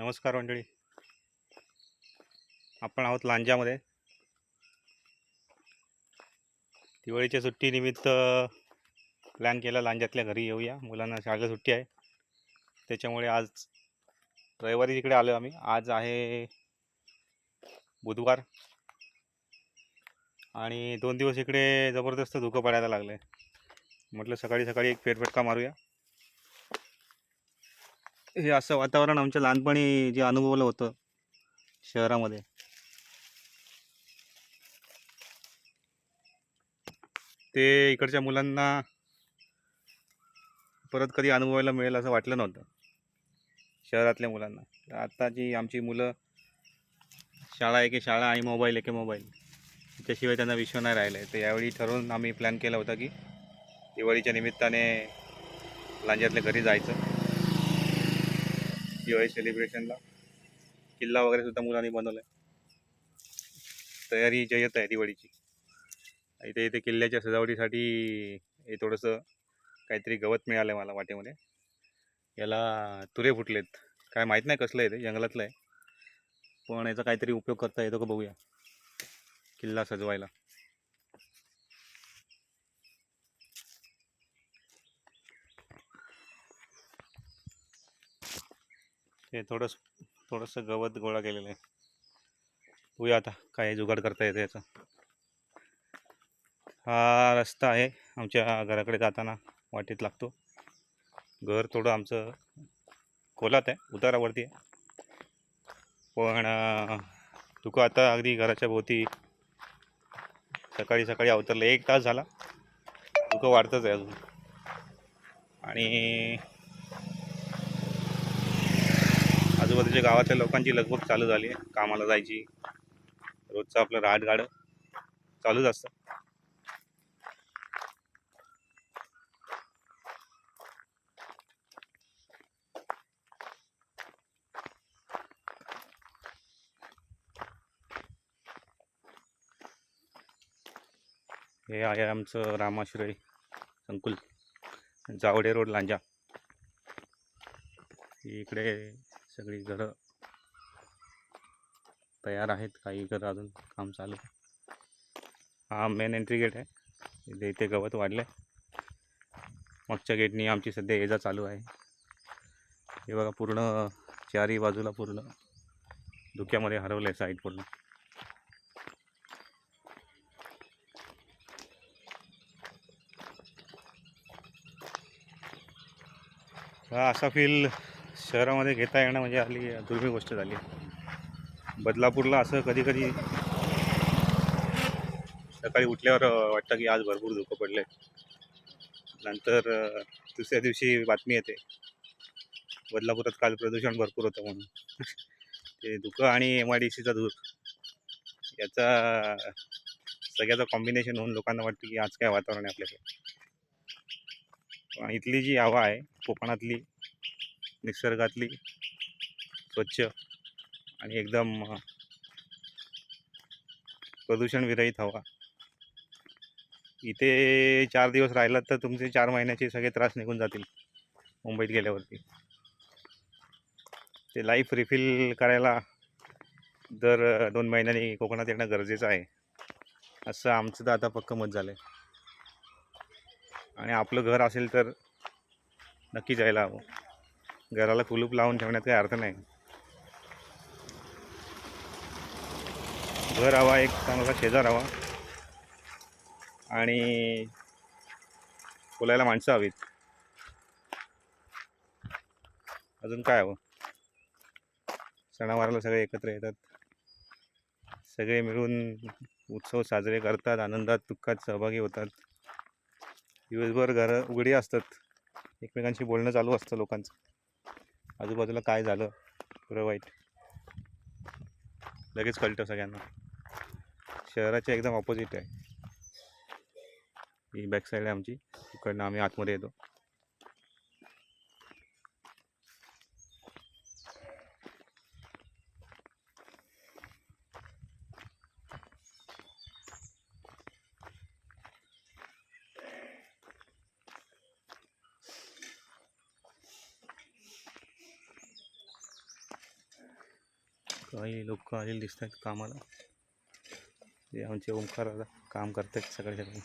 नमस्कार मंडळी. आपण आहोत लांजामध्ये. दिवाळीच्या सुट्टीनिमित्त प्लॅन केला लांजातल्या घरी येऊया. मुलांना शाळेला सुट्टी आहे. त्याच्यामुळे आज रविवारी इकडे आलो आम्ही. आज आहे बुधवार. आणि दोन दिवस इकडे जबरदस्त धुकं पडायला लागलं आहे म्हटलं सकाळी सकाळी एक फेरफटका मारूया. हे असं वातावरण आमच्या लहानपणी जे अनुभवलं होतं शहरामध्ये. ते इकडच्या मुलांना परत कधी अनुभवायला मिळेल असं वाटलं नव्हतं. शहरातल्या मुलांना. आत्ताची जी आमची मुलं शाळा एके शाळा आणि मोबाईल एके मोबाईल त्याशिवाय त्यांना विश्व नाही राहिलं आहे तर यावेळी ठरवून आम्ही प्लॅन केला होता की दिवाळीच्या निमित्ताने लांज्यातल्या घरी जायचं. दिवाळी सेलिब्रेशनला किल्ला वगैरे सुद्धा मुलांनी बनवला आहे तयारी जयत आहे दिवाळीची. इथे इथे किल्ल्याच्या सजावटीसाठी हे थोडंसं काहीतरी गवत मिळालं आहे मला वाटेमध्ये याला तुरे फुटलेत. काय माहीत नाही कसलं आहे ते जंगलातलं आहे. पण याचा काहीतरी उपयोग करता येतो का बघूया. किल्ला सजवायला. ते थोडंस थोडंसं गवत गोळा केलेलं आहे. बघूया आता काय जुगाड करता येतं याचा. हा रस्ता आहे. आमच्या घराकडे जाताना वाटेत लागतो. घर थोडं आमचं खोलात आहे उतारावरती आहे. पण तुका आता अगदी घराच्या भोवती सकाळी सकाळी अवतरलं. एक तास झाला. तुका वाढतंच आहे अजून. आणि आजूबाजूच्या गावातल्या लोकांची लगबग चालू झाली आहे. कामाला जायची रोजचं आपलं राहट चालूच असतं. हे आहे आमचं रामाश्रय संकुल जावडे रोड लांजा. इकडे सगळी घरं तयार आहेत काही घरं अजून काम चालू आहे. हा मेन एंट्री गेट आहे. इथे इथे गवत वाढलं आहे मागच्या गेटनी आमची सध्या येजा चालू आहे. हे बघा पूर्ण चारी बाजूला पूर्ण धुक्यामध्ये हरवलं आहे साईड पूर्ण. हा असा फील शहरामध्ये घेता येणं म्हणजे हल्ली दुर्मिळ गोष्ट झाली. बदलापूरला असं कधी कधी सकाळी उठल्यावर वाटतं की आज भरपूर धुकं पडले नंतर दुसऱ्या दिवशी बातमी येते. बदलापुरात काल प्रदूषण भरपूर होतं म्हणून. ते धुकं आणि एम आय डी सीचा धूर. याचा सगळ्याचं कॉम्बिनेशन होऊन लोकांना वाटतं की आज काय वातावरण आहे आपल्याकडे. पण इथली जी हवा आहे कोकणातली निसर्गातली स्वच्छ आणि एकदम प्रदूषण प्रदूषणविरहित हवा. इथे चार दिवस राहिलात तर तुमचे चार महिन्याचे सगळे त्रास निघून जातील मुंबईत गेल्यावरती. ते लाईफ रिफिल करायला दर दोन महिन्यांनी कोकणात येणं गरजेचं आहे. असं आमचं तर आता पक्क मत झालं आहे आणि आपलं घर असेल तर नक्की जायला हवं. घराला कुलूप लावून ठेवण्यात काही अर्थ नाही. घर हवा एक चांगला शेजार हवा. आणि बोलायला माणसं हवीत. अजून काय हवं? सणावाराला सगळे एकत्र येतात. सगळे मिळून उत्सव साजरे करतात आनंदात दुःखात सहभागी होतात. दिवसभर घरं उघडी असतात. एकमेकांशी बोलणं चालू असतं लोकांचं. आजूबाजूला काय झालं? पुरं वाईट. लगेच कळतं सगळ्यांना. शहराच्या एकदम ऑपोजिट आहे. ही बॅक साईड आहे आमची. तिकडनं आम्ही आतमध्ये येतो. काही लोक आलेले दिसत आहेत कामाला. ते आमचे ओंकार काम करतात सकाळी सकाळी.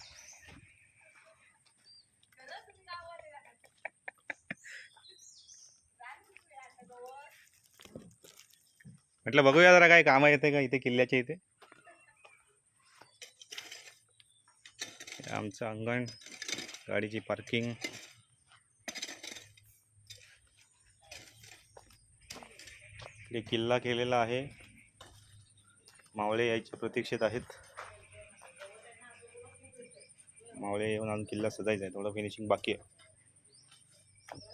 म्हटलं बघूया जरा काय कामं येते का इथे किल्ल्याच्या इथे. आमचं अंगण गाडीची पार्किंग इकडे किल्ला केलेला आहे. मावळे यायच्या प्रतीक्षेत आहेत. मावळे येऊन अजून किल्ला सजायचा आहे. थोडं फिनिशिंग बाकी आहे.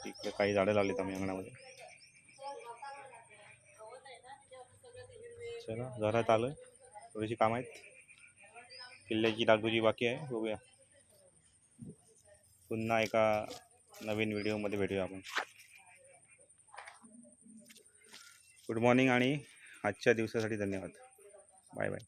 इकडे काही झाडं लावलीत आम्ही अंगणामध्ये. चला घरात आलं थोडीशी काम आहेत. किल्ल्याची डागडुजी बाकी आहे. बघूया. पुन्हा एका नवीन व्हिडिओमध्ये भेटूया आपण. गुड मॉर्निंग आणि आजच्या दिवसासाठी धन्यवाद. Bye bye